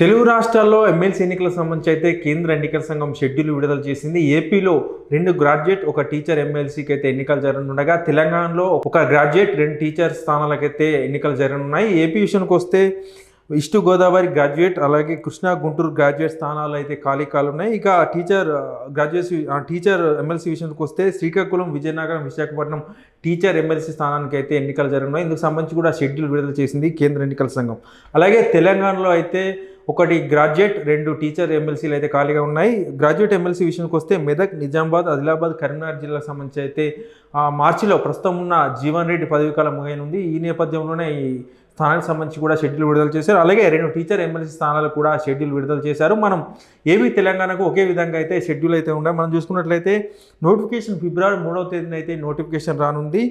తెలుగు రాష్ట్రాల్లో ఎమ్మెల్సీ ఎన్నికలకు సంబంధించి అయితే కేంద్ర ఎన్నికల సంఘం షెడ్యూల్ విడుదల చేసింది. ఏపీలో రెండు గ్రాడ్యుయేట్ ఒక టీచర్ ఎమ్మెల్సీకి అయితే ఎన్నికలు జరగనుండగా తెలంగాణలో ఒక గ్రాడ్యుయేట్ రెండు టీచర్ స్థానాలకైతే ఎన్నికలు జరగనున్నాయి. ఏపీ విషయానికి వస్తే ఈస్ట్ గోదావరి గ్రాడ్యుయేట్ అలాగే కృష్ణా గుంటూరు గ్రాడ్యుయేట్ స్థానాలు అయితే ఖాళీ ఖాళీ ఉన్నాయి ఇక టీచర్ గ్రాడ్యుయేట్ టీచర్ ఎమ్మెల్సీ విషయానికి వస్తే శ్రీకాకుళం విజయనగరం విశాఖపట్నం టీచర్ ఎమ్మెల్సీ స్థానానికి అయితే ఎన్నికలు జరగనున్నాయి. ఇందుకు సంబంధించి కూడా షెడ్యూల్ విడుదల చేసింది కేంద్ర ఎన్నికల సంఘం. అలాగే తెలంగాణలో అయితే ఒకటి గ్రాడ్యుయేట్ రెండు టీచర్ ఎమ్మెల్సీలు అయితే ఖాళీగా ఉన్నాయి. గ్రాడ్యుయేట్ ఎమ్మెల్సీ విషయానికి వస్తే మెదక్ నిజామాబాద్ ఆదిలాబాద్ కరీంనగర్ జిల్లాకు సంబంధించి అయితే మార్చిలో ప్రస్తుతం ఉన్న జీవన్ రెడ్డి పదవీకాలం ముగియనుంది. ఈ నేపథ్యంలోనే ఈ స్థానానికి సంబంధించి కూడా షెడ్యూల్ విడుదల చేశారు. అలాగే రెండు టీచర్ ఎమ్మెల్సీ స్థానాలు కూడా షెడ్యూల్ విడుదల చేశారు. మనం ఏవి తెలంగాణకు ఒకే విధంగా అయితే షెడ్యూల్ అయితే ఉండాలి. మనం చూసుకున్నట్లయితే నోటిఫికేషన్ ఫిబ్రవరి మూడవ తేదీన అయితే నోటిఫికేషన్ రానుంది.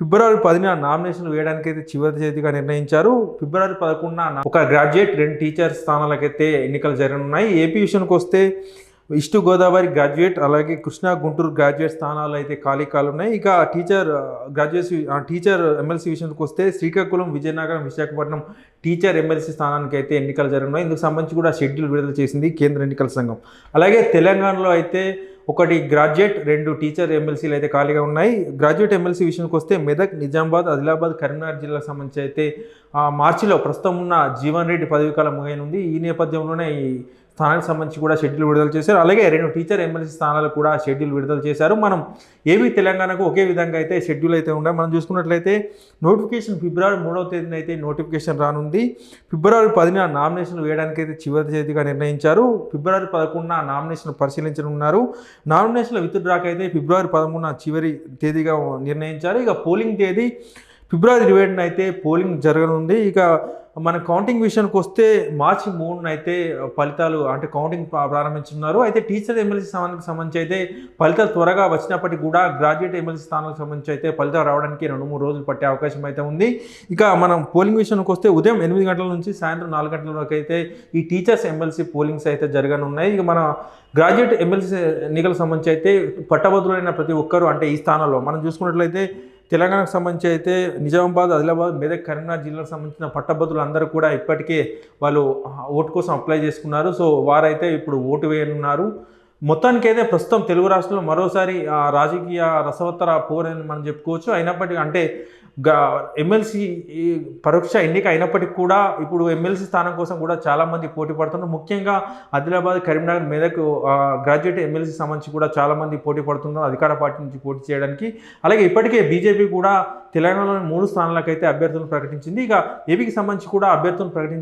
ఫిబ్రవరి పదిన నామినేషన్లు వేయడానికి అయితే చివరి తేదీగా నిర్ణయించారు. ఫిబ్రవరి పదకొండున ఒక గ్రాడ్యుయేట్ రెండు టీచర్ స్థానాలకైతే ఎన్నికలు జరగనున్నాయి. ఏపీ విషయానికి వస్తే ఈస్ట్ గోదావరి గ్రాడ్యుయేట్ అలాగే కృష్ణా గుంటూరు గ్రాడ్యుయేట్ స్థానాలు అయితే ఖాళీ ఖాళీ ఉన్నాయి. ఇక టీచర్ గ్రాడ్యుయేట్ టీచర్ ఎమ్మెల్సీ విషయానికి వస్తే శ్రీకాకుళం విజయనగరం విశాఖపట్నం టీచర్ ఎమ్మెల్సీ స్థానానికి అయితే ఎన్నికలు జరగనున్నాయి. ఇందుకు సంబంధించి కూడా షెడ్యూల్ విడుదల చేసింది కేంద్ర ఎన్నికల సంఘం. అలాగే తెలంగాణలో అయితే ఒకటి గ్రాడ్యుయేట్ రెండు టీచర్ ఎమ్మెల్సీలు అయితే ఖాళీగా ఉన్నాయి. గ్రాడ్యుయేట్ ఎమ్మెల్సీ విషయానికి వస్తే మెదక్ నిజామాబాద్ ఆదిలాబాద్ కరీంనగర్ జిల్లాకు సంబంధించి అయితే మార్చిలో ప్రస్తుతం ఉన్న జీవన్ రెడ్డి పదవి కాలం ముగియనుంది. ఈ నేపథ్యంలోనే ఈ స్థానానికి సంబంధించి కూడా షెడ్యూల్ విడుదల చేశారు. అలాగే రెండు టీచర్ ఎమ్మెల్సీ స్థానాలు కూడా షెడ్యూల్ విడుదల చేశారు. మనం ఏవి తెలంగాణకు ఒకే విధంగా అయితే షెడ్యూల్ అయితే ఉండే మనం చూసుకున్నట్లయితే నోటిఫికేషన్ ఫిబ్రవరి మూడవ తేదీన అయితే నోటిఫికేషన్ రానుంది. ఫిబ్రవరి పదిన నామినేషన్ వేయడానికి అయితే చివరి తేదీగా నిర్ణయించారు. ఫిబ్రవరి పదకొండున నామినేషన్ పరిశీలించనున్నారు. నామినేషన్ల విత్డ్రాక్ అయితే ఫిబ్రవరి పదమూడున చివరి తేదీగా నిర్ణయించారు. ఇక పోలింగ్ తేదీ ఫిబ్రవరి ఇరవై ఏడున అయితే పోలింగ్ జరగనుంది. ఇక మన కౌంటింగ్ విషయానికి వస్తే మార్చి మూడున అయితే ఫలితాలు అంటే కౌంటింగ్ ప్రారంభించున్నారు అయితే టీచర్ ఎమ్మెల్సీ స్థానానికి సంబంధించి అయితే ఫలితాలు త్వరగా వచ్చినప్పటికీ కూడా గ్రాడ్యుయేట్ ఎమ్మెల్సీ స్థానానికి సంబంధించి అయితే ఫలితాలు రావడానికి రెండు మూడు రోజులు పట్టే అవకాశం అయితే ఉంది. ఇక మనం పోలింగ్ విషయానికి వస్తే ఉదయం ఎనిమిది గంటల నుంచి సాయంత్రం నాలుగు గంటల వరకు అయితే ఈ టీచర్స్ ఎమ్మెల్సీ పోలింగ్స్ అయితే జరగనున్నాయి. ఇక మన గ్రాడ్యుయేట్ ఎమ్మెల్సీ ఎన్నికలకు సంబంధించి అయితే పట్టభద్రులైన ప్రతి ఒక్కరు అంటే ఈ స్థానంలో మనం చూసుకున్నట్లయితే తెలంగాణకు సంబంధించి అయితే నిజామాబాద్ ఆదిలాబాద్ మెదక్ కరీంనగర్ జిల్లాకు సంబంధించిన పట్టభద్రులు అందరూ కూడా ఇప్పటికే వాళ్ళు ఓటు కోసం అప్లై చేసుకున్నారు. సో వారైతే ఇప్పుడు ఓటు వేయనున్నారు. మొత్తానికైతే ప్రస్తుతం తెలుగు రాష్ట్రంలో మరోసారి రాజకీయ రసవత్తర పోరని మనం చెప్పుకోవచ్చు. అయినప్పటికీ అంటే ఎమ్మెల్సీ పరోక్ష ఎన్నిక అయినప్పటికీ కూడా ఇప్పుడు ఎమ్మెల్సీ స్థానం కోసం కూడా చాలామంది పోటీ పడుతున్నారు. ముఖ్యంగా ఆదిలాబాద్ కరీంనగర్ మెదక్ గ్రాడ్యుయేట్ ఎమ్మెల్సీ సంబంధించి కూడా చాలామంది పోటీ పడుతున్నారు అధికార పార్టీ నుంచి పోటీ చేయడానికి. అలాగే ఇప్పటికే బీజేపీ కూడా తెలంగాణలోని మూడు స్థానాలకైతే అభ్యర్థులను ప్రకటించింది. ఇక ఏపీకి సంబంధించి కూడా అభ్యర్థులను ప్రకటించి